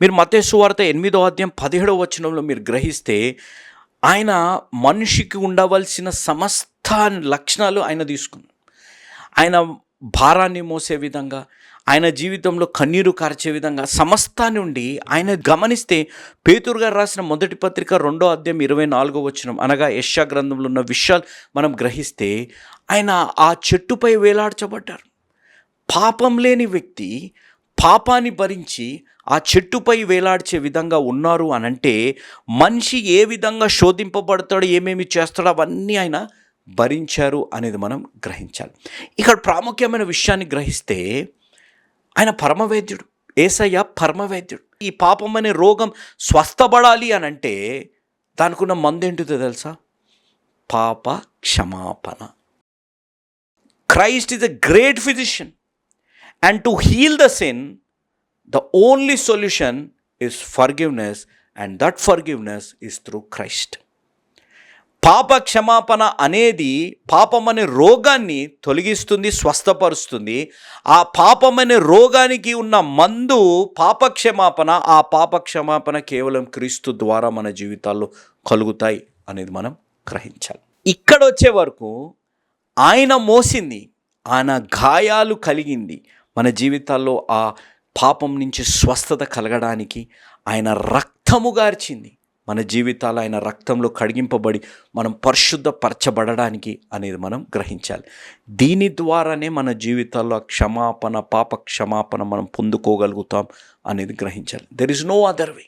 మీరు మతేశ్వార్త ఎనిమిదో అధ్యాయం పదిహేడవ వచనంలో మీరు గ్రహిస్తే ఆయన మనిషికి ఉండవలసిన సమస్త లక్షణాలు ఆయన తీసుకుంది ఆయన భారాన్ని మోసే విధంగా ఆయన జీవితంలో కన్నీరు కార్చే విధంగా సమస్త నుండి ఆయన గమనిస్తే పేతురు గారు రాసిన మొదటి పత్రిక రెండో అధ్యాయం ఇరవై నాలుగో వచనం అనగా యశా గ్రంథంలో ఉన్న విషయాలు మనం గ్రహిస్తే ఆయన ఆ చెట్టుపై వేలాడ్చబడ్డారు. పాపం లేని వ్యక్తి పాపాన్ని భరించి ఆ చెట్టుపై వేలాడిచే విధంగా ఉన్నారు అని అంటే మనిషి ఏ విధంగా శోధింపబడతాడో ఏమేమి చేస్తాడో అవన్నీ ఆయన భరించారు అనేది మనం గ్రహించాలి. ఇక్కడ ప్రాముఖ్యమైన విషయాన్ని గ్రహిస్తే ఆయన పరమవైద్యుడు ఏసయ్య పరమవైద్యుడు. ఈ పాపం అనే రోగం స్వస్థపడాలి అని అంటే దానికి ఉన్న మందు ఏంటిదో తెలుసా? పాప క్షమాపణ Christ is a great physician. And to heal the sin the only solution is forgiveness and that forgiveness is through Christ పాప క్షమాపణ అనేది పాపం అనే రోగాన్ని తొలగిస్తుంది స్వస్థపరుస్తుంది. ఆ పాపం అనే రోగానికి ఉన్న మందు పాప క్షమాపణ ఆ పాప క్షమాపణ కేవలం క్రీస్తు ద్వారా మన జీవితాల్లో కలుగుతాయి అనేది మనం గ్రహించాలి. ఇక్కడ వచ్చే వరకు ఆయన మోసింది ఆయన గాయాలు కలిగింది మన జీవితాల్లో ఆ పాపం నుంచి స్వస్థత కలగడానికి ఆయన రక్తము గార్చింది. మన జీవితాలు ఆయన రక్తంలో కడిగింపబడి మనం పరిశుద్ధపరచబడడానికి అనేది మనం గ్రహించాలి. దీని ద్వారానే మన జీవితాల్లో క్షమాపణ పాప క్షమాపణ మనం పొందుకోగలుగుతాం అనేది గ్రహించాలి. There is no other way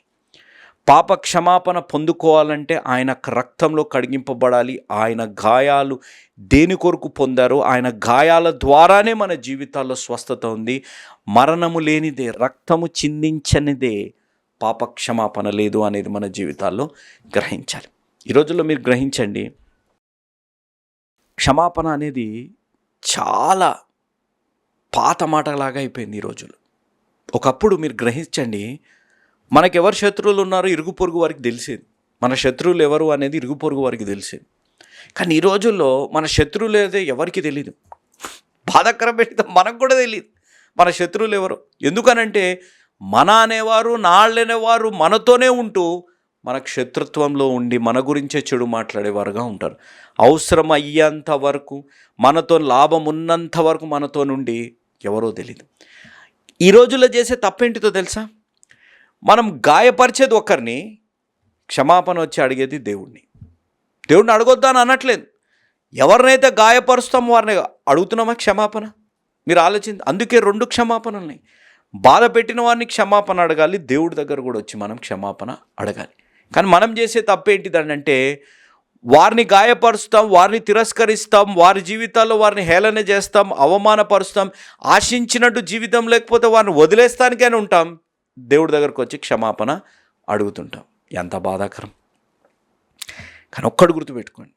పాప క్షమాపణ పొందుకోవాలంటే ఆయన రక్తంలో కడిగింపబడాలి. ఆయన గాయాలు దేని కొరకు పొందారో ఆయన గాయాల ద్వారానే మన జీవితాల్లో స్వస్థత ఉంది. మరణము లేనిదే రక్తము చిందించనిదే పాప క్షమాపణ లేదు అనేది మన జీవితాల్లో గ్రహించాలి. ఈ రోజుల్లో మీరు గ్రహించండి క్షమాపణ అనేది చాలా పాత మాటలాగా అయిపోయింది ఈ రోజుల్లో. ఒకప్పుడు మీరు గ్రహించండి మనకు ఎవరు శత్రువులు ఉన్నారో ఇరుగు పొరుగు వారికి తెలిసేది. మన శత్రువులు ఎవరు అనేది ఇరుగు పొరుగు వారికి తెలిసేది. కానీ ఈ రోజుల్లో మన శత్రువులు ఏదో ఎవరికి తెలియదు బాధాకరం పెడితే మనకు కూడా తెలియదు మన శత్రువులు ఎవరు? ఎందుకనంటే మన అనేవారు నాళ్ళనేవారు మనతోనే ఉంటూ మనకు శత్రుత్వంలో ఉండి మన గురించే చెడు మాట్లాడేవారుగా ఉంటారు. అవసరం అయ్యేంత వరకు మనతో లాభం ఉన్నంత వరకు మనతో నుండి ఎవరో తెలియదు ఈ రోజుల్లో చేసే తప్పేంటితో తెలుసా? మనం గాయపరిచేది ఒకరిని క్షమాపణ వచ్చి అడిగేది దేవుణ్ణి. దేవుడిని అడగొద్దా అని అనట్లేదు. ఎవరినైతే గాయపరుస్తామో వారిని అడుగుతున్నామా క్షమాపణ? మీరు ఆలోచించి అందుకే రెండు క్షమాపణలున్నాయి బాధ పెట్టిన వారిని క్షమాపణ అడగాలి దేవుడి దగ్గర కూడా వచ్చి మనం క్షమాపణ అడగాలి. కానీ మనం చేసే తప్పేంటిదంటే వారిని గాయపరుస్తాం వారిని తిరస్కరిస్తాం వారి జీవితాల్లో వారిని హేళన చేస్తాం అవమానపరుస్తాం ఆశించినట్టు జీవితం లేకపోతే వారిని వదిలేస్తానికైనా ఉంటాం. దేవుడి దగ్గరకు వచ్చి క్షమాపణ అడుగుతుంటాం. ఎంత బాధాకరం. కానీ ఒక్కడు గుర్తుపెట్టుకోండి.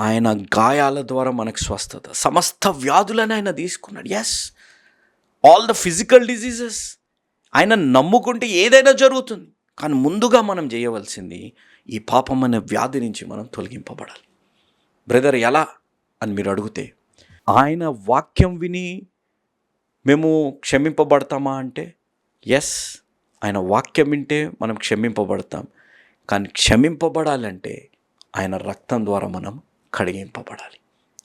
ఆయన గాయాల ద్వారా మనకు స్వస్థత. సమస్త వ్యాధులను ఆయన తీసుకున్నాడు. Yes all the physical diseases ఆయన నమ్ముకుంటే ఏదైనా జరుగుతుంది. కానీ ముందుగా మనం చేయవలసింది ఈ పాపం అనే వ్యాధి నుంచి మనం తొలగింపబడాలి. బ్రదర్ ఎలా అని మీరు అడిగితే ఆయన వాక్యం విని మేము క్షమింపబడతామా అంటే ఎస్ ఆయన వాక్యం వింటే మనం క్షమింపబడతాం. కానీ క్షమింపబడాలంటే ఆయన రక్తం ద్వారా మనం కడిగింపబడాలి.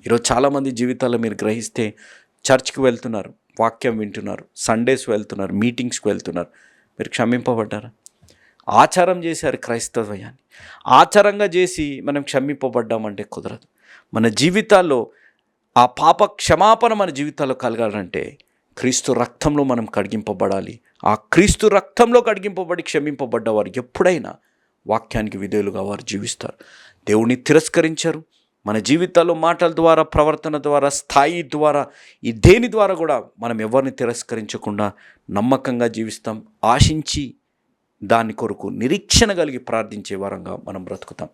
ఈరోజు చాలామంది జీవితాల్లో మీరు గ్రహిస్తే చర్చ్కి వెళ్తున్నారు వాక్యం వింటున్నారు సండేస్ వెళ్తున్నారు మీటింగ్స్కి వెళ్తున్నారు. మీరు క్షమింపబడ్డారా? ఆచారం చేశారు క్రైస్తవ్యాన్ని. ఆచారంగా చేసి మనం క్షమింపబడ్డామంటే కుదరదు. మన జీవితాల్లో ఆ పాప క్షమాపణ మన జీవితాల్లో కలగాలంటే క్రీస్తు రక్తంలో మనం కడిగింపబడాలి. ఆ క్రీస్తు రక్తంలో కడిగింపబడి క్షమింపబడ్డ వారు ఎప్పుడైనా వాక్యానికి విధేయులుగా వారు జీవిస్తారు. దేవుని తిరస్కరించారు. మన జీవితాల్లో మాటల ద్వారా ప్రవర్తన ద్వారా స్థాయి ద్వారా ఈ దేని ద్వారా కూడా మనం ఎవరిని తిరస్కరించకుండా నమ్మకంగా జీవిస్తాం. ఆశించి దాని కొరకు నిరీక్షణ కలిగి ప్రార్థించే వారంగా మనం బ్రతుకుతాం.